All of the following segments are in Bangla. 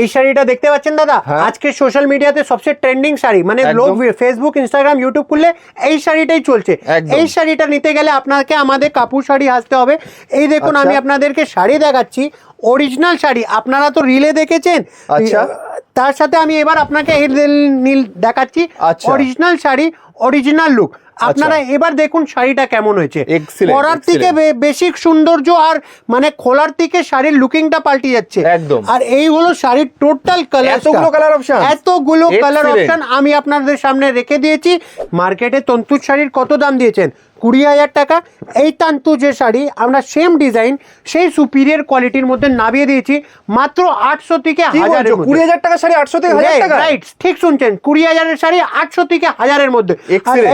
এই শাড়িটা দেখতে পাচ্ছেন দাদা? হ্যাঁ। আজকে সোশ্যাল মিডিয়াতে সবচেয়ে ট্রেন্ডিং শাড়ি। মানে লোক ফেসবুক ইনস্টাগ্রাম ইউটিউব খুললে এই শাড়িটাই চলছে। এই শাড়িটা নিতে গেলে আপনাকে আমাদের কাপড় শাড়ি আসতে হবে। এই দেখুন আচ্ছা। আমি আপনাদেরকে শাড়ি দেখাচ্ছি। অরিজিনাল শাড়ি। আপনারা তো রিলে দেখেছেন। আচ্ছা। তার সাথে আমি এবার আপনাকে এই নীল দেখাচ্ছি। আচ্ছা। অরিজিনাল শাড়ি অরিজিনাল লুক আপনারা এবার দেখুন শাড়িটা কেমন হয়েছে। পরার থেকে বেশি সৌন্দর্য আর মানে খোলার থেকে শাড়ির লুকিংটা পাল্টে যাচ্ছে। একদম। আর এই হলো শাড়ির টোটাল কালার এতগুলো colour option? এতগুলো কালার অপশন আমি আপনাদের সামনে রেখে দিয়েছি। মার্কেটে তন্তুর শাড়ির কত দাম দিয়েছেন? কুড়ি হাজার টাকা। এই তান্তু যে শাড়ি আমরা সেম ডিজাইন সেই সুপিরিয়ার কোয়ালিটির মধ্যে নামিয়ে দিয়েছি মাত্র আটশো থেকে বলছো? কুড়ি হাজার টাকা শাড়ি আটশো থেকে হাজার টাকা? রাইট ঠিক শুনছেন কুড়ি হাজারের শাড়ি আটশো থেকে হাজারের মধ্যে।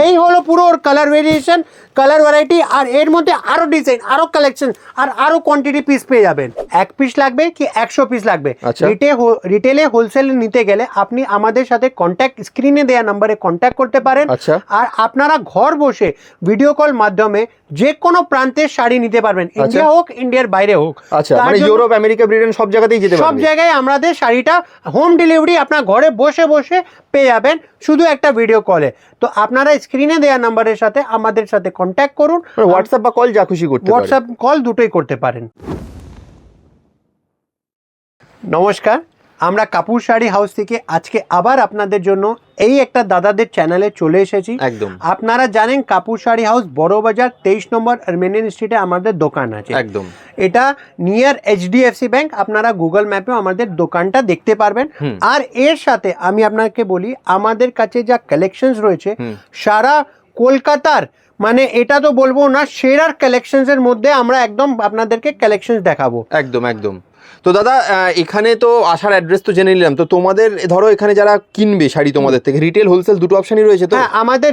এই হলো পুরো ওর কালার ভেরিয়েশন কালার ভ্যারাইটি আর এর মধ্যে আরও ডিজাইন আরও কালেকশন আর আরও কোয়ান্টিটি পিস পেয়ে যাবেন। এক পিস লাগবে কি একশো পিস লাগবে? আচ্ছা। রিটে রিটেলে হোলসেল নিতে গেলে আপনি আমাদের সাথে কন্ট্যাক্ট স্ক্রিনে দেওয়া নাম্বারে কন্ট্যাক্ট করতে পারেন। আচ্ছা। আর আপনারা ঘর বসে ভিডিও কল মাধ্যমে যে কোনো প্রান্তের শাড়ি নিতে পারবেন। ইন্ডিয়া হোক ইন্ডিয়ার বাইরে হোক। আচ্ছা মানে ইউরোপ আমেরিকা ব্রিটেন সব জায়গাতেই যেতে সব জায়গায় আমাদের শাড়িটা হোম ডেলিভারি আপনার ঘরে বসে বসে পেয়ে যাবেন শুধু একটা ভিডিও কলে। তো আপনারা স্ক্রিনে দেওয়া নাম্বারের সাথে আমাদের সাথে কন্ট্যাক্ট করুন। হোয়াটসঅ্যাপ বা কল যা খুশি করতে হোয়াটসঅ্যাপ কল দুটোই করতে পারেন। নমস্কার। আমরা কাপুর শাড়ি হাউস থেকে আজকে আবার আপনাদের জন্য এই একটা দাদাদের চ্যানেলে চলে এসেছি। একদম। আপনারা জানেন কাপুর শাড়ি হাউস বড় বাজার তেইশ নম্বর আর্মেনিয়ান স্ট্রিটে আমাদের দোকান আছে। একদম। এটা নিয়ার এইচডিএফসি ব্যাংক আপনারা গুগল ম্যাপেও আমাদের দোকানটা দেখতে পারবেন। আর এর সাথে আমি আপনাকে বলি আমাদের কাছে যা কালেকশনস রয়েছে সারা কলকাতার মানে এটা তো বলব না সেরার কালেকশনস এর মধ্যে আমরা একদম আপনাদেরকে কালেকশনস দেখাবো। একদম একদম। তো দাদা এখানে তো আসার অ্যাড্রেস তো জেনে নিলাম। তো তোমাদের ধরো এখানে যারা কিনবে শাড়ি তোমাদের থেকে রিটেল হোলসেল দুটো অপশনই রয়েছে তো? হ্যাঁ আমাদের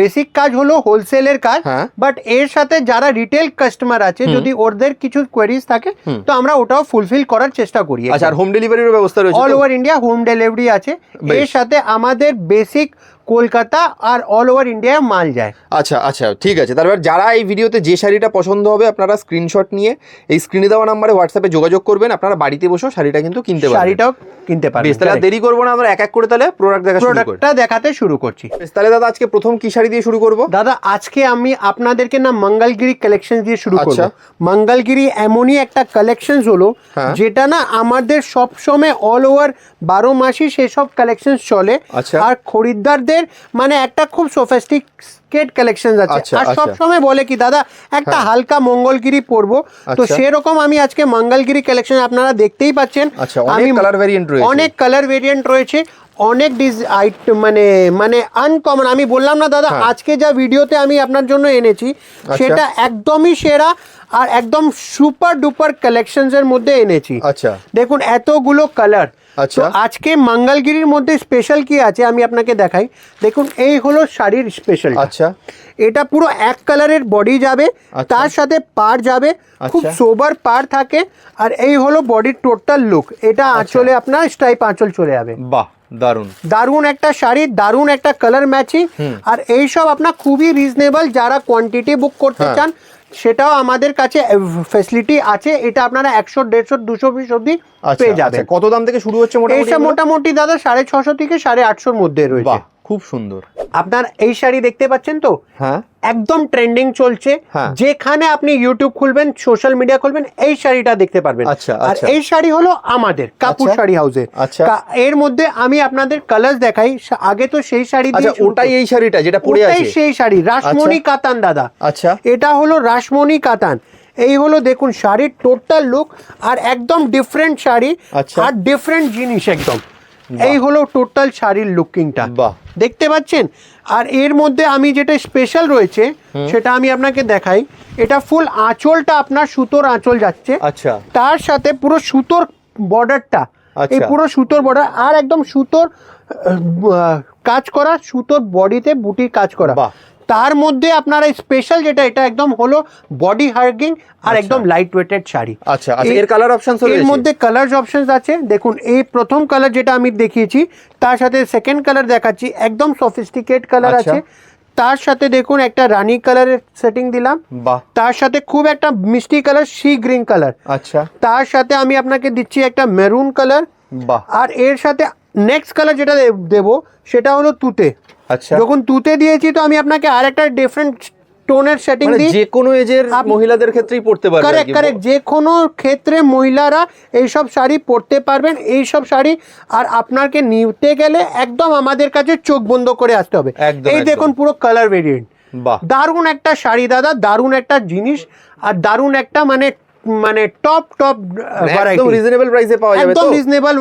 বেসিক কাজ হলো হোলসেলের কাজ হ্যাঁ। বাট এর সাথে যারা রিটেল কাস্টমার আছে যদি ওদের কিছু কোয়ারিজ থাকে তো আমরা ওটাও ফুলফিল করার চেষ্টা করি। আচ্ছা আর হোম ডেলিভারির ব্যবস্থা রয়েছে all over India home delivery আছে। এর সাথে আমাদের বেসিক কলকাতা আর অল ওভার ইন্ডিয়ায় মাল যায়। আচ্ছা আচ্ছা ঠিক আছে। তারপর যারা এই ভিডিওতে যে শাড়িটা পছন্দ হবে আপনারা স্ক্রিনশট নিয়ে এই স্ক্রিনে দেওয়া নাম্বারে হোয়াটসঅ্যাপে যোগাযোগ করবেন। আপনারা বাড়িতে বসেও শাড়িটা কিন্তু কিনতে পারবেন। শাড়িটাও কিনতে বেশ তাহলে দেরি করব না। আমরা এক এক করে তাহলে প্রোডাক্ট দেখা প্রোডাক্টটা দেখাতে শুরু করছি। তাহলে দাদা আজকে প্রথম কি শাড়ি দিয়ে শুরু করব? দাদা আজকে আমি আপনাদেরকে না মঙ্গলগিরি কালেকশন দিয়ে শুরু করব। আচ্ছা। মঙ্গলগিরি এমনই একটা কালেকশন হলো হ্যাঁ। যেটা না আমাদের সব সময় অল ওভার বারো মাসই সেসব কালেকশন চলে। আচ্ছা। আর খরিদ্দারদের মানে একটা খুব সোফেস্টিকেট কালেকশন আছে। আচ্ছা, আর সব আচ্ছা। সময় বলে কি দাদা একটা হ্যাঁ। হালকা মঙ্গলগিরি পরবো। তো। সেরকম আমি আজকে মঙ্গলগিরি কালেকশন আপনারা দেখতেই পাচ্ছেন। অনেক colour variant অনেক কালার ভেরিয়েন্ট রয়েছে। অনেক ডিজ আইট- মানে মানে আনকমন আমি বললাম না দাদা হ্যাঁ। আজকে যা ভিডিওতে আমি আপনার জন্য এনেছি সেটা একদমই সেরা আর একদম সুপার ডুপার কালেকশনস এর মধ্যে এনেছি। আচ্ছা। দেখুন এতগুলো কালার আচ্ছা। আজকে মঙ্গলগিরির মধ্যে স্পেশাল কি আছে আমি আপনাকে দেখাই দেখুন এই হলো শাড়ির স্পেশাল আচ্ছা এটা পুরো এক কালারের বডি যাবে আচ্ছা। তার সাথে পার যাবে খুব আচ্ছা। সোবার পার থাকে আর এই হলো বডির টোটাল লুক এটা আচ্ছা। আঁচলে আপনার স্টাইপ আঁচল চলে যাবে বাহ দারুণ দারুণ একটা শাড়ি দারুণ একটা কালার ম্যাচিং আর এই সব আপনার খুবই রিজনেবল যারা কোয়ান্টিটি বুক করতে হ্যাঁ। চান সেটাও আমাদের কাছে ফেসিলিটি আছে। এটা আপনারা একশো দেড়শো দুশো পিস অব্দি আচ্ছা পেয়ে যাবে যাবেন কত দাম থেকে শুরু হচ্ছে মোটামুটি মোটামুটি দাদা সাড়ে ছশো থেকে সাড়ে আটশোর মধ্যে রয়েছে। খুব সুন্দর। আপনার এই শাড়ি দেখতে পাচ্ছেন তো? হ্যাঁ। একদম ট্রেন্ডিং চলছে। হ্যাঁ। যেখানে আপনি ইউটিউব খুলবেন সোশ্যাল মিডিয়া খুলবেন এই শাড়িটা দেখতে পারবেন। আচ্ছা, আর আচ্ছা। এই শাড়ি হলো আমাদের কাপুর আচ্ছা। শাড়ি হাউসের। এর মধ্যে আমি আপনাদের কালার দেখাই। আগে তো সেই শাড়ি দিয়ে ওটাই এই শাড়িটা যেটা পরে আছে। সেই শাড়ি রাসমণি কাতান দাদা। আচ্ছা। এটা হলো রাসমণি কাতান। এই হলো দেখুন শাড়ির টোটাল লুক আর একদম ডিফারেন্ট শাড়ি। আর ডিফারেন্ট জিনিস একদম। এই হলো টোটাল শাড়ির লুকিংটা। বাহ। দেখতে পাচ্ছেন? আর এর মধ্যে আমি যেটা স্পেশাল রয়েছে সেটা আমি আপনাকে দেখাই। এটা ফুল আঁচলটা আপনার সুতোর আঁচল যাচ্ছে। আচ্ছা। তার সাথে পুরো সুতোর বর্ডারটা আচ্ছা। এই পুরো সুতোর বর্ডার আর একদম সুতোর কাজ করা সুতোর বডিতে বুটির কাজ করা। বাহ। তার মধ্যে আপনার স্পেশাল যেটা এটা একদম হলো বডি হার্গিং আর একদম লাইট ওয়েটেড শাড়ি। আচ্ছা আচ্ছা এর কালার অপশনস এর মধ্যে কালার অপশনস আছে। দেখুন এই প্রথম কালার যেটা আমি দেখিয়েছি তার সাথে সেকেন্ড কালার দেখাচ্ছি একদম সফিস্টিকেট কালার আচ্ছা। আছে। তার সাথে দেখুন একটা রানী কালারের সেটিং দিলাম। বাহ। তার সাথে খুব একটা মিষ্টি কালার সি গ্রিন কালার আচ্ছা। তার সাথে আমি আপনাকে দিচ্ছি একটা মেরুন কালার বাহ। আর এর সাথে নেক্সট কালার যেটা দেবো সেটা হলো তুতে। আচ্ছা। যখন তুতে দিয়েছি তো আমি আপনাকে আর একটা ডিফারেন্ট টোনের সেটিং দিই। যে কোনো এজের মহিলাদের ক্ষেত্রেই পড়তে পারবে কারেক্ট কারেক্ট যে কোনো ক্ষেত্রে মহিলারা এইসব শাড়ি পরতে পারবেন এইসব শাড়ি। আর আপনাকে নিতে গেলে একদম আমাদের কাছে চোখ বন্ধ করে আসতে হবে। এই দেখুন পুরো কালার ভেরিয়েন্ট বাহ। দারুণ একটা শাড়ি দাদা দারুণ একটা জিনিস। আর দারুণ একটা মানে মানে টপ টপ মানে একদম রিজনেবল প্রাইসে পাওয়া যাবে একদম রিজনেবল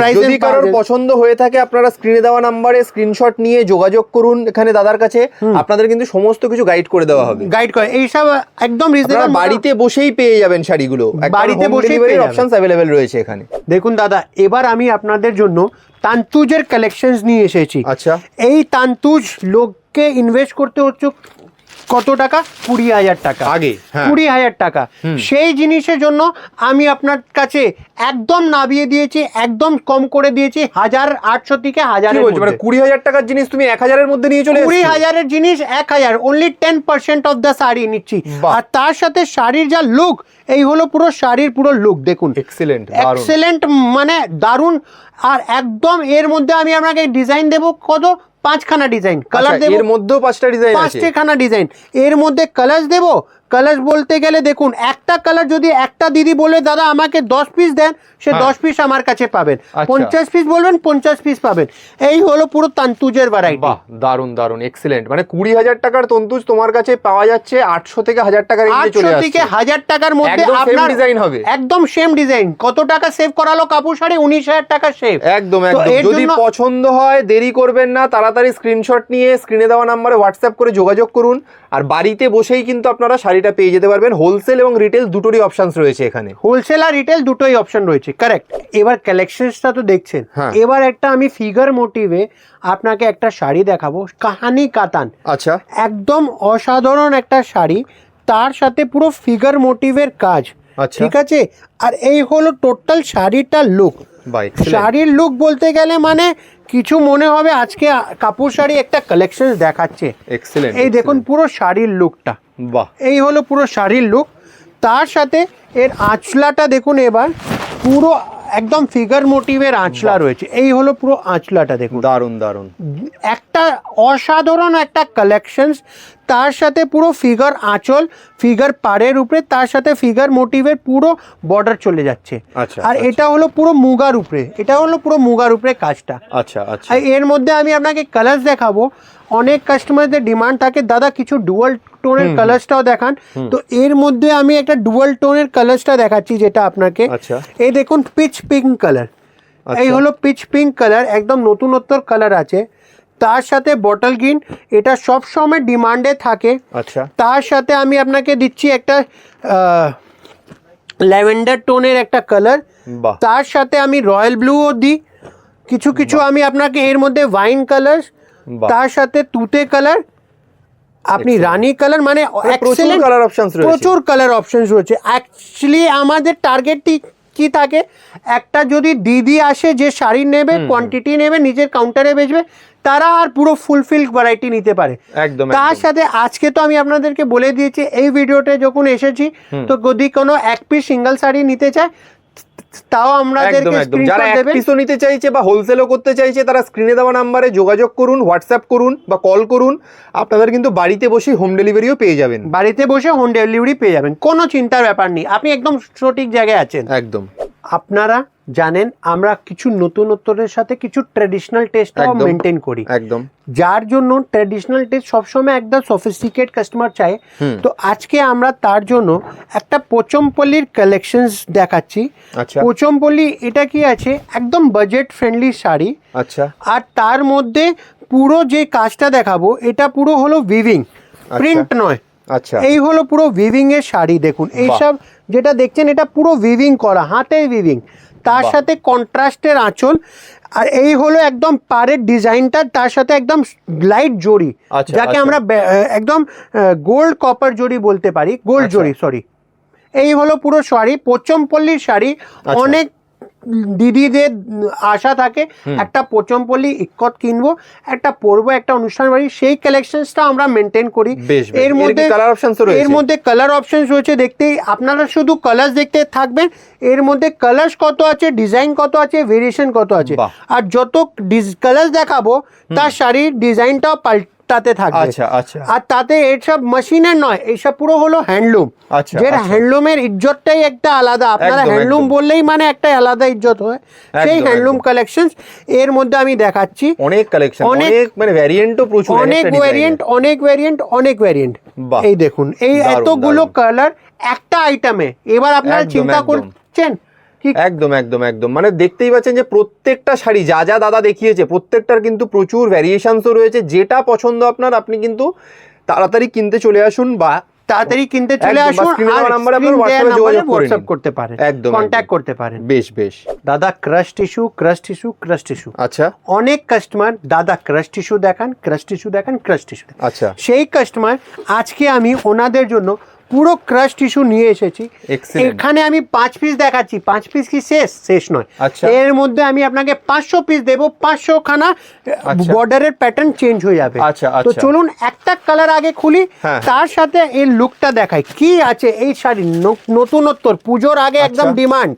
প্রাইসে যদি কারোর পছন্দ হয়ে থাকে আপনারা স্ক্রিনে দেওয়া নাম্বারে স্ক্রিনশট নিয়ে যোগাযোগ করুন এখানে দাদার কাছে। আপনাদের কিন্তু সমস্ত কিছু গাইড করে দেওয়া হবে। গাইড করে। এইসব একদম আপনারা রিজনেবল বাড়িতে বসেই পেয়ে যাবেন শাড়িগুলো। বাড়িতে বসেই পেয়ে। অপশনস অ্যাভেলেবেল রয়েছে এখানে। দেখুন দাদা এবার আমি আপনাদের জন্য তান্তুজের কালেকশনস নিয়ে এসেছি। আচ্ছা। এই তান্তুজ লোককে ইনভেস্ট করতে হচ্ছে কত টাকা? কুড়ি হাজার টাকা। আগে, হ্যাঁ। কুড়ি হাজার টাকা। সেই জিনিসের জন্য আমি আপনার কাছে একদম নামিয়ে দিয়েছি একদম কম করে দিয়েছি হাজার আটশো থেকে হাজার মানে কুড়ি হাজার টাকার জিনিস তুমি এক হাজারের মধ্যে নিয়ে চলে কুড়ি হাজারের জিনিস এক হাজার only ten percent off the sari নিচ্ছি। আর তার সাথে শাড়ির যা লুক এই হলো পুরো শাড়ির পুরো লুক দেখুন। দারুণ। এক্সেলেন্ট মানে দারুণ। আর একদম এর মধ্যে আমি আপনাকে ডিজাইন দেব কত? পাঁচখানা ডিজাইন কালার দেবো দেব? এর মধ্যেও পাঁচটা ডিজাইন আছে? পাঁচটা খানা ডিজাইন এর মধ্যে কালার দেব? কালার বলতে গেলে দেখুন একটা কালার যদি একটা দিদি বলে দাদা আমাকে দশ পিস দেন সে হ্যাঁ। দশ পিস আমার কাছে পাবেন। আচ্ছা। পঞ্চাশ পিস বলবেন পঞ্চাশ পিস পাবেন। এই হলো পুরো তান্তুজের ভ্যারাইটি বাহ দারুণ দারুণ এক্সিলেন্ট মানে কুড়ি হাজার টাকার তন্তুজ তোমার কাছে পাওয়া যাচ্ছে আটশো থেকে হাজার টাকার আটশো থেকে হাজার টাকার মধ্যে আপনার ডিজাইন হবে। একদম সেম ডিজাইন কত টাকা সেভ করালো কাপড় শাড়ি? উনিশ হাজার টাকা সেভ একদম একদম। যদি পছন্দ হয় দেরি করবেন না। তাড়াতাড়ি স্ক্রিনশট নিয়ে স্ক্রিনে দেওয়া নাম্বারে হোয়াটসঅ্যাপ করে যোগাযোগ করুন। আর বাড়িতে বসেই কিন্তু আপনারা শাড়িটা পেয়ে যেতে পারবেন। হোলসেল এবং রিটেল দুটোরই অপশনস রয়েছে এখানে। হোলসেল আর রিটেল দুটোই অপশন রয়েছে কারেক্ট এবার কালেকশনসটা তো দেখছেন। হ্যাঁ। এবার একটা আমি ফিগার মোটিভে আপনাকে একটা শাড়ি দেখাবো কাহানি কাতান। আচ্ছা। একদম অসাধারণ একটা শাড়ি তার সাথে পুরো ফিগার মোটিভের কাজ। আচ্ছা। ঠিক আছে? আর এই হলো টোটাল শাড়িটার লুক শাড়ির লুক বলতে গেলে মানে কিছু মনে হবে আজকে কাপড় শাড়ি একটা কালেকশন দেখাচ্ছে। এই দেখুন পুরো শাড়ির লুকটা বাহ। এই হলো পুরো শাড়ির লুক তার সাথে এর আঁচলাটা দেখুন এবার। পুরো একদম ফিগার মোটিভের আঁচলা রয়েছে। এই হলো পুরো আঁচলাটা দেখুন। দারুণ দারুণ একটা অসাধারণ একটা কালেকশনস তার সাথে পুরো ফিগার আঁচল ফিগার পাড়ের উপরে তার সাথে ফিগার মোটিভের পুরো বর্ডার চলে যাচ্ছে। আচ্ছা, আর আচ্ছা। এটা হলো পুরো মুগার উপরে। এটা হলো পুরো মুগার উপরে কাজটা। আচ্ছা আচ্ছা। এর মধ্যে আমি আপনাকে কালার্স দেখাবো। অনেক কাস্টমারদের ডিমান্ড থাকে। দাদা কিছু ডুয়াল টোনের কালার্সটাও দেখান। তো এর মধ্যে আমি একটা ডুয়াল টোনের কালার্সটা দেখাচ্ছি যেটা আপনাকে। আচ্ছা। এই দেখুন পিচ পিঙ্ক কালার এই। হলো পিচ পিঙ্ক কালার একদম নতুনত্বর কালার আছে। তার সাথে বটল গ্রিন এটা সব সময় ডিমান্ডে থাকে। আচ্ছা। তার সাথে আমি আপনাকে দিচ্ছি একটা ল্যাভেন্ডার টোনের একটা কালার তার সাথে আমি রয়্যাল ব্লুও দিই। কিছু কিছু আমি আপনাকে এর মধ্যে ওয়াইন কালার তার সাথে তুতে কালার আপনি. রানী কালার মানে প্রচুর excellent- কালার অপশনস রয়েছে। প্রচুর কালার অপশনস রয়েছে। অ্যাকচুয়ালি আমাদের টার্গেটটি কি থাকে? একটা যদি দিদি আসে যে শাড়ি নেবে কোয়ান্টিটি নেবে নিজের কাউন্টারে বেচবে তারা আর পুরো ফুলফিল ভ্যারাইটি নিতে পারে। একদম তার সাথে আজকে তো আমি আপনাদেরকে বলে দিয়েছি এই ভিডিওতে যখন এসেছি তো যদি কোনো এক পিস সিঙ্গেল শাড়ি নিতে চায় তাও একদম একদম। যারা এক পিসও নিতে চাইছে বা হোলসেলও করতে চাইছে তারা স্ক্রিনে দেওয়া নাম্বারে যোগাযোগ করুন হোয়াটসঅ্যাপ করুন বা কল করুন। আপনাদের কিন্তু বাড়িতে বসে হোম ডেলিভারিও পেয়ে যাবেন। বাড়িতে বসে হোম ডেলিভারি পেয়ে যাবেন। কোনো চিন্তার ব্যাপার নেই। আপনি একদম সঠিক জায়গায় আছেন। একদম। আপনারা জানেন আমরা কিছু নতুনত্বের সাথে কিছু ট্র্যাডিশনাল একদম। মেনটেন করি। একদম। যার জন্য ট্র্যাডিশনাল টেস্ট সবসময় একদম সফিস্টিকেট কাস্টমার চাই তো আজকে আমরা তার জন্য একটা পোচমপল্লির কালেকশনস দেখাচ্ছি। আচ্ছা। পোচমপল্লি এটা কি আছে? একদম বাজেট ফ্রেন্ডলি শাড়ি। আচ্ছা। আর তার মধ্যে পুরো যে কাজটা দেখাবো এটা পুরো হলো ভিভিং প্রিন্ট নয়। আচ্ছা। এই হলো পুরো ভিভিং এর শাড়ি দেখুন। এইসব যেটা দেখছেন এটা পুরো ভিভিং করা হাতে ভিভিং তার সাথে কন্ট্রাস্টের আঁচল আর এই হলো একদম পাড়ের ডিজাইনটা তার সাথে একদম লাইট জড়ি আচ্ছা, যাকে আচ্ছা। আমরা একদম গোল্ড কপার জড়ি বলতে পারি গোল্ড আচ্ছা। জড়ি সরি এই হলো পুরো শাড়ি পচমপল্লির শাড়ি। অনেক দিদিদের আশা থাকে একটা পোচমপল্লি ইক্কত কিনবো একটা পরবো একটা অনুষ্ঠান বাড়ি সেই কালেকশনসটা আমরা মেনটেন করি। এর মধ্যে কালার অপশনস রয়েছে? এর মধ্যে কালার অপশন রয়েছে দেখতেই আপনারা শুধু কালার দেখতে থাকবেন এর মধ্যে কালার কত আছে ডিজাইন কত আছে ভেরিয়েশন কত আছে। আর যত কালার দেখাবো তার শাড়ির ডিজাইনটাও পাল্টাতে থাকবে। আচ্ছা আচ্ছা। আর তাতে এইসব মেশিনের নয় এইসব পুরো হলো হ্যান্ডলুম আচ্ছা, যে আচ্ছা। হ্যান্ডলুমের ইজ্জতটাই একটা আলাদা। আপনারা হ্যান্ডলুম বললেই মানে একটা আলাদা ইজ্জত হয়। সেই হ্যান্ডলুম। কালেকশন এর মধ্যে আমি দেখাচ্ছি। অনেক কালেকশন অনেক- মানে ভ্যারিয়েন্টও প্রচুর অনেক। ভ্যারিয়েন্ট অনেক ভ্যারিয়েন্ট অনেক ভ্যারিয়েন্ট এই দেখুন এই এতগুলো কালার একটা আইটেমে এবার আপনারা চিন্তা। করছেন কি? একদম একদম একদম। মানে দেখতেই পাচ্ছেন যে প্রত্যেকটা শাড়ি যা যা দাদা দেখিয়েছে প্রত্যেকটার কিন্তু প্রচুর ভ্যারিয়েশনসও রয়েছে। যেটা পছন্দ আপনার আপনি কিন্তু তাড়াতাড়ি কিনতে চলে আসুন বা তাড়াতাড়ি কিনতে চলে আসুন আর number আপনারা এ যোগাযোগ WhatsApp করতে পারেন একদম, কন্ট্যাক্ট একদম। করতে পারেন। বেশ বেশ। দাদা crush tissue crush tissue crush tissue আচ্ছা। অনেক কাস্টমার দাদা ক্রাশ টিস্যু দেখান ক্রাশ টিস্যু দেখান ক্রাশ টিস্যু আচ্ছা। সেই কাস্টমার আজকে আমি ওনাদের জন্য পুরো ক্রাশ টিস্যু নিয়ে এসেছি. এখানে আমি পাঁচ পিস দেখাচ্ছি পাঁচ পিস কি শেষ শেষ নয় আচ্ছা। এর মধ্যে আমি আপনাকে পাঁচশো পিস দেবো পাঁচশো খানা। বর্ডারের প্যাটার্ন চেঞ্জ হয়ে যাবে আচ্ছা, তো আচ্ছা। চলুন একটা কালার আগে খুলি হ্যাঁ। তার সাথে এই লুকটা দেখাই কি আছে এই শাড়ি নতুনত্বর পুজোর আগে একদম। ডিমান্ড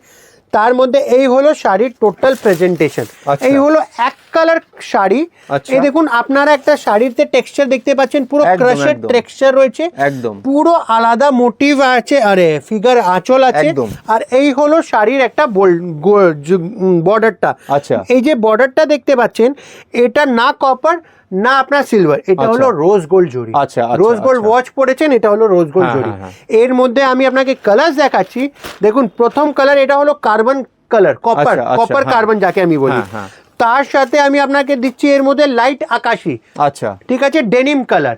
তার মধ্যে এই হলো শাড়ির টোটাল প্রেজেন্টেশন আচ্ছা। এই হলো এক কালার শাড়ি। আচ্ছা। এই দেখুন আপনারা একটা শাড়িতে টেক্সচার দেখতে পাচ্ছেন পুরো ক্রাশের টেক্সচার রয়েছে। একদম। পুরো আলাদা মোটিভ আছে আরে ফিগার আঁচল আছে। আর এই হলো শাড়ির একটা বর্ডারটা আচ্ছা। এই যে বর্ডারটা দেখতে পাচ্ছেন এটা না কপার না আপনার সিলভার এটা আচ্ছা। হলো রোজ গোল্ড জড়ি আচ্ছা, রোজ গোল্ড। ওয়াচ পরেছেন এটা হলো রোজ গোল্ড হ্যাঁ, এর মধ্যে আমি আপনাকে কালার দেখাচ্ছি দেখুন প্রথম কালার এটা হলো carbon colour copper copper. Carbon যাকে আমি বলি হ্যাঁ, হ্যাঁ। তার সাথে আমি আপনাকে দিচ্ছি এর মধ্যে লাইট আকাশি আচ্ছা ঠিক আছে ডেনিম কালার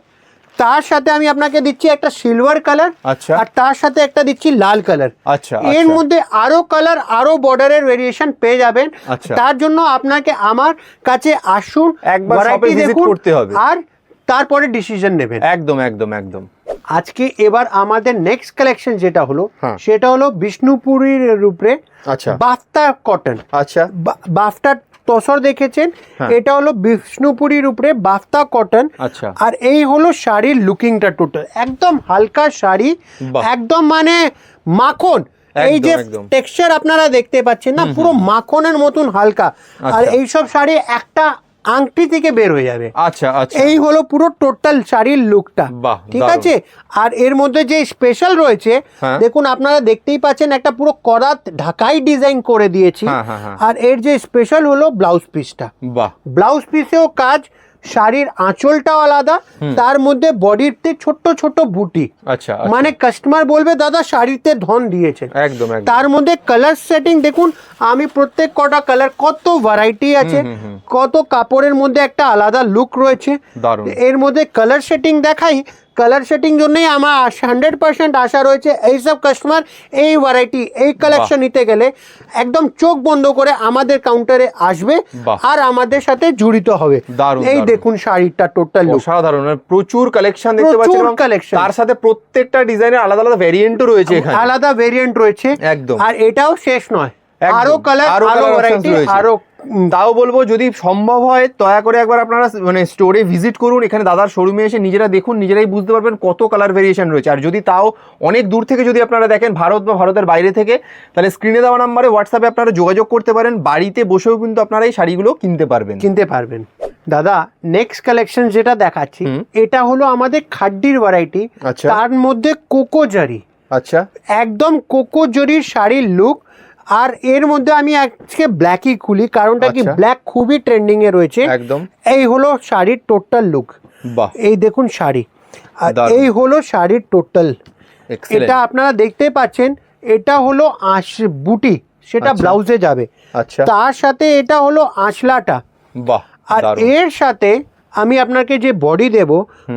তার সাথে আমি আপনাকে দিচ্ছি একটা সিলভার কালার আচ্ছা। আর তার সাথে একটা দিচ্ছি লাল কালার আচ্ছা, এর আচ্ছা। মধ্যে আরও কালার আরও বর্ডারের ভেরিয়েশন পেয়ে যাবেন আচ্ছা। তার জন্য আপনাকে আমার কাছে আসুন একবার দেখুন, করতে হবে। আর তারপরে ডিসিশন নেবেন একদম একদম একদম আজকে এবার আমাদের নেক্সট কালেকশন যেটা হলো হ্যাঁ। সেটা হলো বিষ্ণুপুরীর উপরে আচ্ছা বাফতা কটন আচ্ছা বাফটা তসর দেখেছেন? হ্যাঁ। এটা হলো বিষ্ণুপুরীর উপরে বাফতা কটন। আচ্ছা। আর এই হলো শাড়ির লুকিংটা টোটাল একদম হালকা শাড়ি একদম মানে মাখন। এই যে টেক্সচার আপনারা দেখতে পাচ্ছেন না পুরো মাখনের মতন হালকা। আর আচ্ছা। এইসব শাড়ি একটা আংটি থেকে বের হয়ে যাবে। আচ্ছা আচ্ছা। এই হলো পুরো টোটাল শাড়ির লুকটা বাহ, ঠিক আছে? আর এর মধ্যে যে স্পেশাল রয়েছে হ্যাঁ। দেখুন আপনারা দেখতেই পাচ্ছেন একটা পুরো করাত ঢাকাই ডিজাইন করে দিয়েছি। হ্যাঁ, হ্যাঁ। আর এর যে স্পেশাল হলো ব্লাউজ পিসটা বাহ। ব্লাউজ পিসেও কাজ শাড়ির আঁচলটাও আলাদা তার মধ্যে বডিতে ছোট্ট ছোট বুটি। আচ্ছা আচ্ছা। মানে কাস্টমার বলবে দাদা শাড়িতে ধন দিয়েছে একদম একদম। তার মধ্যে কালার সেটিং দেখুন আমি প্রত্যেক কটা কালার কত ভ্যারাইটি আছে কত কাপড়ের মধ্যে একটা আলাদা লুক রয়েছে। এর মধ্যে কালার সেটিং দেখাই কালার সেটিং জন্যই আমার হান্ড্রেড পার্সেন্ট আশা রয়েছে এইসব কাস্টমার এই ভ্যারাইটি এই কালেকশন নিতে গেলে একদম চোখ বন্ধ করে আমাদের কাউন্টারে আসবে আর আমাদের সাথে জড়িত হবে। এই দেখুন শাড়িটা টোটাল অসাধারণ মানে প্রচুর কালেকশন দেখতে পাচ্ছেন collection। তার সাথে প্রত্যেকটা ডিজাইনের আলাদা আলাদা ভেরিয়েন্টও রয়েছে এখানে। আলাদা ভেরিয়েন্ট রয়েছে। একদম। আর এটাও শেষ নয়। আরও কালার আরও ভ্যারাইটি আরও তাও বলব যদি সম্ভব হয় দয়া করে একবার আপনারা মানে স্টোরে ভিজিট করুন এখানে দাদার শোরুমে এসে নিজেরা দেখুন নিজেরাই বুঝতে পারবেন কত কালার ভেরিয়েশন রয়েছে। আর যদি তাও অনেক দূর থেকে যদি আপনারা দেখেন ভারত বা ভারতের বাইরে থেকে তাহলে স্ক্রিনে দেওয়া নাম্বারে হোয়াটসঅ্যাপে আপনারা যোগাযোগ করতে পারেন বাড়িতে বসেও কিন্তু আপনারা এই শাড়িগুলো কিনতে পারবেন। কিনতে পারবেন। দাদা নেক্সট কালেকশন যেটা দেখাচ্ছি এটা হলো আমাদের খাড্ডির ভ্যারাইটি আচ্ছা। তার মধ্যে কোকো জারি আচ্ছা। একদম কোকো জরির শাড়ির লুক আর এর মধ্যে আমি আজকে ব্ল্যাকই খুলি কারণটা কি আচ্ছা। ব্ল্যাক খুবই ট্রেন্ডিং এ রয়েছে। একদম। এই হলো শাড়ির টোটাল লুক বাহ। এই দেখুন শাড়ি। আর এই হলো শাড়ির টোটাল এটা আপনারা দেখতে পাচ্ছেন এটা হলো আঁশ বুটি সেটা আচ্ছা। ব্লাউজে যাবে। আচ্ছা। তার সাথে এটা হলো আঁচলাটা বাহ আর এর সাথে আমি আপনাকে যে বডি দেব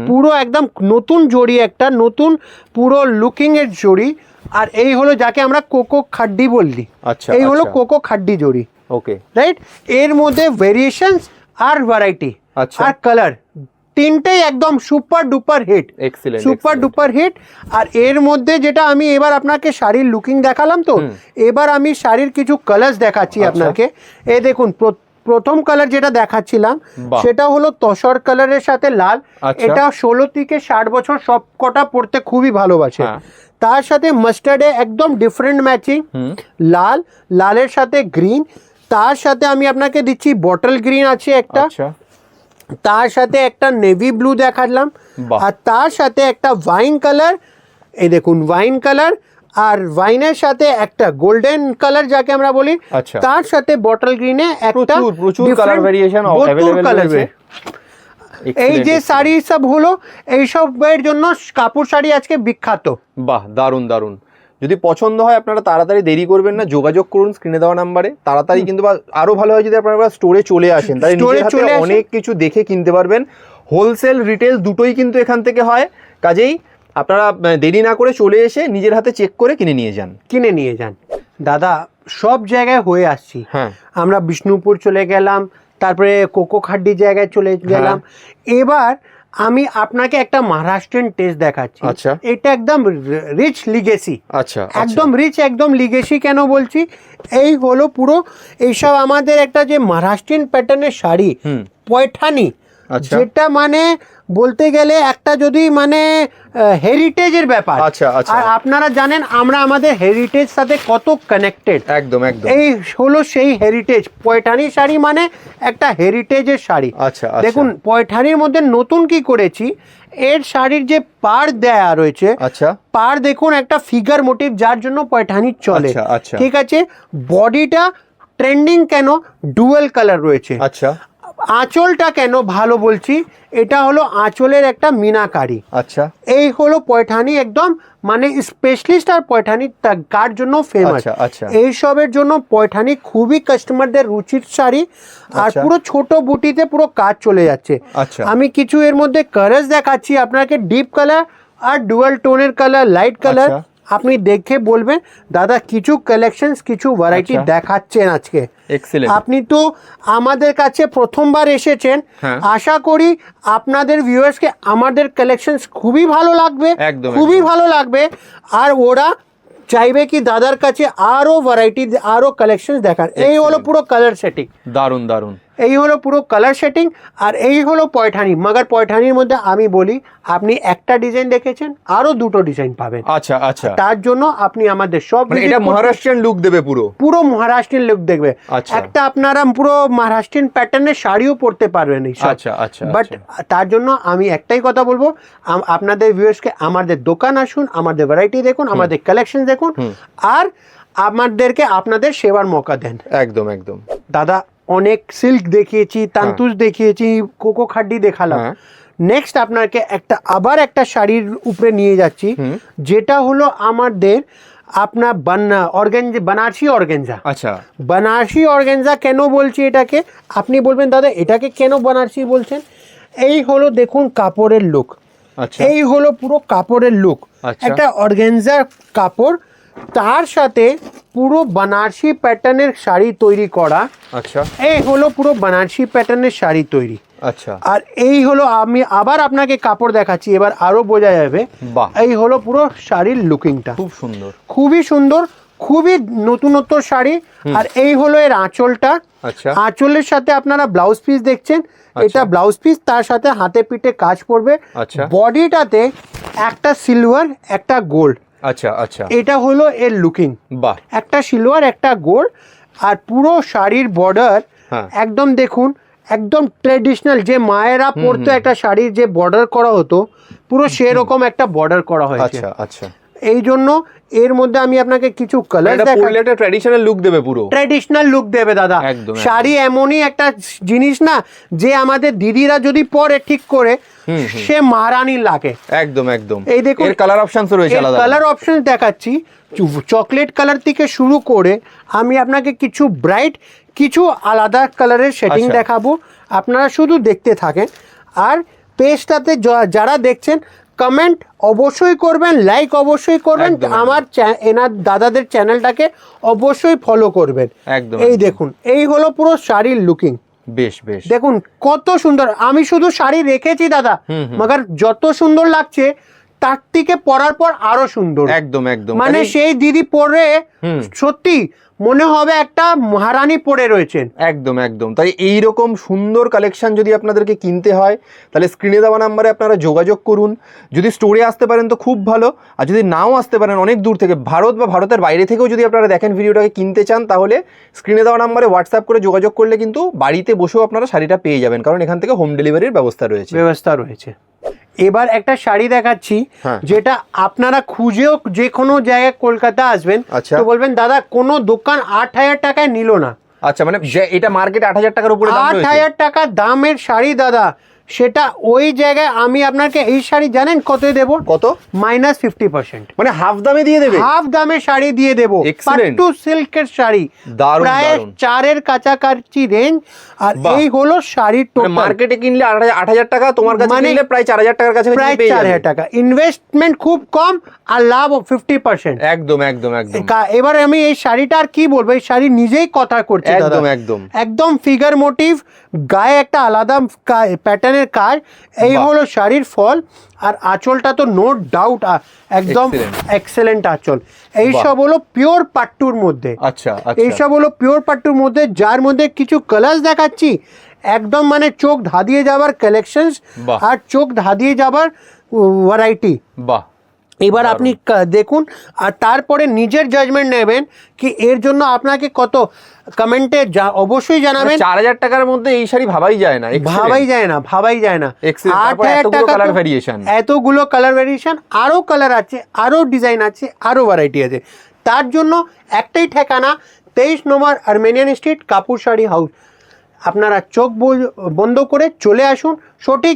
পুরো একদম নতুন জড়ি একটা নতুন পুরো লুকিং এর জড়ি আর এই হলো যাকে আমরা কোকো খাড্ডি বললি। আচ্ছা, এই হলো আচ্ছা। কোকো খাড্ডি জড়ি। ওকে রাইট এর মধ্যে ভেরিয়েশনস আর ভ্যারাইটি আচ্ছা। আর কালার তিনটেই একদম super duper hit super duper hit আর এর মধ্যে যেটা আমি এবার আপনাকে শাড়ির লুকিং দেখালাম তো এবার আমি শাড়ির কিছু কালার্স দেখাচ্ছি আচ্ছা। আপনাকে। এই দেখুন প্রথম কালার যেটা দেখাচ্ছিলাম সেটা হলো তসর কালারের সাথে লাল। আচ্ছা। এটা ষোলো থেকে ষাট বছর সব কটা পড়তে খুবই ভালোবাসে। হ্যাঁ। তার সাথে মাস্টার্ডে একদম ডিফারেন্ট ম্যাচিং লাল লালের সাথে গ্রিন তার সাথে আমি আপনাকে দিচ্ছি বটল গ্রিন আছে একটা। আচ্ছা। তার সাথে একটা নেভি ব্লু দেখালাম। আর তার সাথে একটা ওয়াইন কালার এই দেখুন ওয়াইন কালার আর ওয়াইনের সাথে একটা গোল্ডেন কালার যাকে আমরা বলি আচ্ছা। তার সাথে বটল গ্রিনে একটা প্রচুর কালার ভেরিয়েশন অ্যাভেলেবল এর। এই যে শাড়ি সব হলো এইসবের জন্য কাপড় শাড়ি আজকে বিখ্যাত। বাহ দারুণ দারুণ। যদি পছন্দ হয় আপনারা তাড়াতাড়ি দেরি করবেন না যোগাযোগ করুন স্ক্রিনে দেওয়া নাম্বারে তাড়াতাড়ি কিন্তু বা আরও ভালো হয় যদি আপনারা স্টোরে চলে আসেন নিজের হাতে চলে অনেক কিছু দেখে কিনতে পারবেন। হোলসেল রিটেল দুটোই কিন্তু এখান থেকে হয়। কাজেই আপনারা দেরি না করে চলে এসে নিজের হাতে চেক করে কিনে নিয়ে যান। কিনে নিয়ে যান। দাদা সব জায়গায় হয়ে আসছি। হ্যাঁ। আমরা বিষ্ণুপুর চলে গেলাম তারপরে কোকো খাড্ডি জায়গায় চলে গেলাম এবার আমি আপনাকে একটা মহারাষ্ট্রিয়ান টেস্ট দেখাচ্ছি আচ্ছা। এটা একদম রিচ লিগেসি আচ্ছা একদম রিচ একদম লিগেসি কেন বলছি এই হলো পুরো এইসব আমাদের একটা যে মহারাষ্ট্রিয়ান প্যাটার্নের শাড়ি। পয়ঠানি আচ্ছা। যেটা মানে বলতে গেলে একটা যদি মানে হেরিটেজের ব্যাপার। আচ্ছা, আচ্ছা। আর আপনারা জানেন আমরা আমাদের হেরিটেজ সাথে কত কানেক্টেড একদম একদম। এই হলো সেই হেরিটেজ পয়ঠানি শাড়ি মানে একটা হেরিটেজের শাড়ি। আচ্ছা, আচ্ছা। দেখুন পয়ঠানির মধ্যে নতুন কি করেছি? এর শাড়ির যে পার দেয়া রয়েছে আচ্ছা। পার দেখুন একটা ফিগার মোটিভ যার জন্য পয়ঠানি চলে। আচ্ছা, আচ্ছা। ঠিক আছে? বডিটা ট্রেন্ডিং কেন? ডুয়েল কালার রয়েছে। আচ্ছা। আঁচলটা কেন ভালো বলছি এটা হলো আঁচলের একটা মিনাকারি আচ্ছা এই হলো পয়ঠানি একদম মানে স্পেশালিস্ট আর পয়ঠানি তা- কার জন্য ফেমাস আচ্ছা, আচ্ছা। এইসবের জন্য পয়ঠানি খুবই কাস্টমারদের রুচির শাড়ি আর আচ্ছা। পুরো ছোট বুটিতে পুরো কাজ চলে যাচ্ছে আচ্ছা। আমি কিছু এর মধ্যে কালার্স দেখাচ্ছি আপনাকে ডিপ কালার আর ডুয়াল টোনের কালার লাইট কালার। আপনি দেখে বলবেন দাদা কিছু কালেকশনস কিছু ভ্যারাইটি আচ্ছা। দেখাচ্ছেন আজকে। আপনি তো আমাদের কাছে প্রথমবার এসেছেন। হ্যাঁ। আশা করি আপনাদের ভিউয়ার্সকে আমাদের কালেকশন খুবই ভালো লাগবে। খুবই ভালো লাগবে। আর ওরা চাইবে কি দাদার কাছে আরও ভ্যারাইটি আরও কালেকশন দেখার। এই হলো পুরো কালার সেটিং দারুণ দারুণ। এই হলো পুরো কালার সেটিং আর এই হলো পয়ঠানি। মাগার পয়ঠানির মধ্যে আমি বলি আপনি একটা ডিজাইন দেখেছেন আরও দুটো ডিজাইন পাবেন। আচ্ছা আচ্ছা। তার জন্য আপনি আমাদের সব মানে এটা মহারাষ্ট্রিয়ান লুক দেবে পুরো? পুরো মহারাষ্ট্রিয়ান লুক দেখবে। আচ্ছা। একটা আপনারা পুরো মহারাষ্ট্রিয়ান প্যাটার্নের শাড়িও পরতে পারবেন এই আচ্ছা, আচ্ছা, বাট তার জন্য আমি একটাই কথা বলব আপনাদের ভিউয়ার্সকে আমাদের দোকান আসুন আমাদের ভ্যারাইটি দেখুন আমাদের কালেকশন দেখুন আর আমাদেরকে আপনাদের সেবার মৌকা দেন। একদম একদম। দাদা অনেক সিল্ক দেখিয়েছি তান্তুজ দেখিয়েছি কোকো খাড্ডি দেখালাম। হ্যাঁ। নেক্সট আপনাকে একটা আবার একটা শাড়ির উপরে নিয়ে যাচ্ছি যেটা হলো আমাদের আপনার বান্না অর্গেঞ্জ বানারসি অর্গেঞ্জা আচ্ছা। বানারসি অর্গেঞ্জা কেন বলছি এটাকে? আপনি বলবেন দাদা এটাকে কেন বানারসি বলছেন? এই হলো দেখুন কাপড়ের লুক আচ্ছা। এই হলো পুরো কাপড়ের লুক আচ্ছা। একটা অর্গেঞ্জার কাপড় তার সাথে পুরো বানারসি প্যাটার্নের শাড়ি তৈরি করা। আচ্ছা। এই হলো পুরো বানারসি প্যাটার্নের শাড়ি তৈরি। আচ্ছা। আর এই হলো আমি আবার আপনাকে কাপড় দেখাচ্ছি এবার আরও বোঝা যাবে। এই হলো পুরো শাড়ির লুকিংটা খুব সুন্দর। খুবই সুন্দর খুবই নতুনত্ব শাড়ি। আর এই হলো এর আঁচলটা। আচ্ছা। আঁচলের সাথে আপনারা ব্লাউজ পিস দেখছেন। এটা ব্লাউজ পিস তার সাথে হাতে পিঠে কাজ পড়বে আচ্ছা। বডিটাতে একটা সিলভার একটা গোল্ড আচ্ছা আচ্ছা। এটা হলো এর লুকিং বাহ। একটা সিলোয়ার একটা গোল আর পুরো শাড়ির বর্ডার হ্যাঁ। একদম দেখুন একদম ট্রেডিশনাল যে মায়েরা পরতো একটা শাড়ির যে বর্ডার করা হতো পুরো সেরকম একটা বর্ডার করা হয়েছে। আচ্ছা আচ্ছা। এই জন্য এর মধ্যে আমি আপনাকে কিছু কালার এটা পরলে একটা ট্র্যাডিশনাল লুক দেবে পুরো। ট্র্যাডিশনাল লুক দেবে দাদা। শাড়ি এমনই একটা জিনিস না যে আমাদের দিদিরা যদি পরে ঠিক করে সে মহারানী লাগে। একদম একদম। এই দেখুন এর কালার অপশনস রয়েছে আলাদা কালার অপশন দেখাচ্ছি। চকলেট কালার থেকে শুরু করে আমি আপনাকে কিছু ব্রাইট কিছু আলাদা কালারের শেডিং আচ্ছা। দেখাবো। আপনারা শুধু দেখতে থাকেন। আর পেজটাতে যারা দেখছেন কমেন্ট অবশ্যই করবেন লাইক অবশ্যই করবেন। আমার এনার দাদাদের চ্যানেলটাকে অবশ্যই ফলো করবেন একদম, এই দেখুন এই হলো পুরো শাড়ির লুকিং বেশ বেশ দেখুন কত সুন্দর আমি শুধু শাড়ি রেখেছি দাদা। মগার যত সুন্দর লাগছে তার থেকে পরার পর আরও সুন্দর। একদম একদম। মানে সেই দিদি পরে। সত্যি মনে হবে একটা মহারানী পরে রয়েছেন। একদম একদম। তাই এই রকম সুন্দর কালেকশন যদি আপনাদেরকে কিনতে হয় তাহলে স্ক্রিনে দেওয়া নাম্বারে আপনারা যোগাযোগ করুন। যদি স্টোরে আসতে পারেন তো খুব ভালো। আর যদি নাও আসতে পারেন অনেক দূর থেকে ভারত বা ভারতের বাইরে থেকেও যদি আপনারা দেখেন ভিডিওটাকে কিনতে চান তাহলে স্ক্রিনে দেওয়া নাম্বারে হোয়াটসঅ্যাপ করে যোগাযোগ করলে কিন্তু বাড়িতে বসেও আপনারা শাড়িটা পেয়ে যাবেন। কারণ এখান থেকে হোম ডেলিভারির ব্যবস্থা রয়েছে। ব্যবস্থা রয়েছে। এবার একটা শাড়ি দেখাচ্ছি হ্যাঁ। যেটা আপনারা খুঁজেও যে কোনো জায়গায় কলকাতা আসবেন আচ্ছা। তো বলবেন দাদা কোনো দোকান আট হাজার টাকায় নিল না আচ্ছা মানে এটা মার্কেট আট হাজার টাকার উপরে আট হাজার টাকা দামের শাড়ি দাদা সেটা ওই জায়গায় আমি আপনাকে এই শাড়ি জানেন কত দেব? কত? Minus fifty percent. মানে হাফ দামে দিয়ে দেবে? হাফ দামে শাড়ি দিয়ে দেবো. পাট্টু সিল্কের শাড়ি। প্রায় চারের কাছাকাছি রেঞ্জ আর এই হলো শাড়ির মার্কেটে কিনলে আট হাজার- টাকা তোমার কাছে মানে কিনলে প্রায় চার হাজার টাকার কাছে প্রায় চার হাজার টাকা। ইনভেস্টমেন্ট খুব কম আর লাভ ফিফটি পার্সেন্ট। একদম একদম একদম। এবার আমি এই শাড়িটা আর কি বলব? এই শাড়ি নিজেই কথা করছি একদম একদম। একদম ফিগার মোটিভ গায়ে একটা আলাদা প্যাটার্নের কাজ এই হলো শাড়ির ফল আর আঁচলটা তো নো ডাউট একদম. এক্সেলেন্ট আঁচল। এইসব হলো পিওর পাট্টুর মধ্যে। আচ্ছা আচ্ছা। এইসব হলো পিওর পাট্টুর মধ্যে যার মধ্যে কিছু কালার্স দেখাচ্ছি। একদম মানে চোখ ধাঁধিয়ে যাবার কালেকশন আর চোখ ধাঁধিয়ে যাবার ভ্যারাইটি বাহ। এবার আপনি দেখুন আর তারপরে নিজের জাজমেন্ট নেবেন কি এর জন্য আপনাকে কত কমেন্টে যা অবশ্যই জানাবেন। চার হাজার টাকার মধ্যে এই শাড়ি ভাবাই যায় না ভাবাই যায় না ভাবাই যায় না। আট হাজার এতগুলো টাকা তো- variation। এতগুলো কালার ভ্যারিয়েশন আরও কালার আছে আরও ডিজাইন আছে আরও ভ্যারাইটি আছে। তার জন্য একটাই ঠিকানা তেইশ নম্বর Armenian street Kapoor sari house আপনারা চোখ বন্ধ করে চলে আসুন সঠিক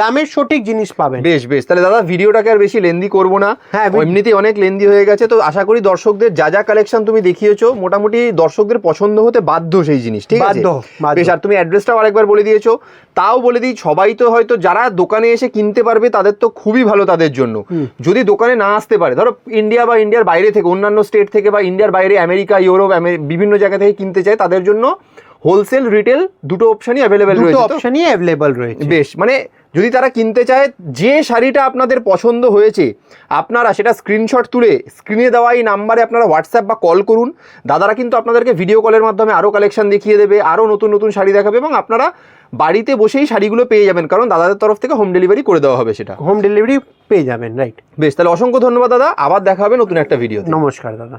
দামের সঠিক জিনিস পাবেন। বেশ বেশ। তাহলে দাদা ভিডিওটাকে আর বেশি লেন্দি করব না। হ্যাঁ, এমনিতেই অনেক লেন্দি হয়ে গেছে তো আশা করি দর্শকদের যা যা কালেকশন তুমি দেখিয়েছো মোটামুটি দর্শকদের পছন্দ হতে বাধ্য সেই জিনিস ঠিক আছে। বেশ আর তুমি অ্যাড্রেসটাও আরেকবার বলে দিয়েছ। তাও বলে দিই সবাই তো হয়তো যারা দোকানে এসে কিনতে পারবে তাদের তো খুবই ভালো তাদের জন্য। যদি দোকানে না আসতে পারে ধরো ইন্ডিয়া বা ইন্ডিয়ার বাইরে থেকে অন্যান্য স্টেট থেকে বা ইন্ডিয়ার বাইরে আমেরিকা ইউরোপ বিভিন্ন জায়গা থেকে কিনতে চায় তাদের জন্য হোলসেল রিটেল দুটো অপশনই অ্যাভেলেবেল রয়েছে তো? অপশনই অ্যাভেলেবল রয়েছে। বেশ মানে যদি তারা কিনতে চায় যে শাড়িটা আপনাদের পছন্দ হয়েছে আপনারা সেটা স্ক্রিনশট তুলে স্ক্রিনে দেওয়া এই নাম্বারে আপনারা হোয়াটসঅ্যাপ বা কল করুন। দাদারা কিন্তু আপনাদেরকে ভিডিও কলের মাধ্যমে আরও কালেকশন দেখিয়ে দেবে আরও নতুন নতুন শাড়ি দেখাবে এবং আপনারা বাড়িতে বসেই শাড়িগুলো পেয়ে যাবেন কারণ দাদাদের তরফ থেকে হোম ডেলিভারি করে দেওয়া হবে সেটা। হোম ডেলিভারি পেয়ে যাবেন রাইট বেশ তাহলে অসংখ্য ধন্যবাদ দাদা আবার দেখা হবে নতুন একটা ভিডিও নমস্কার দাদা।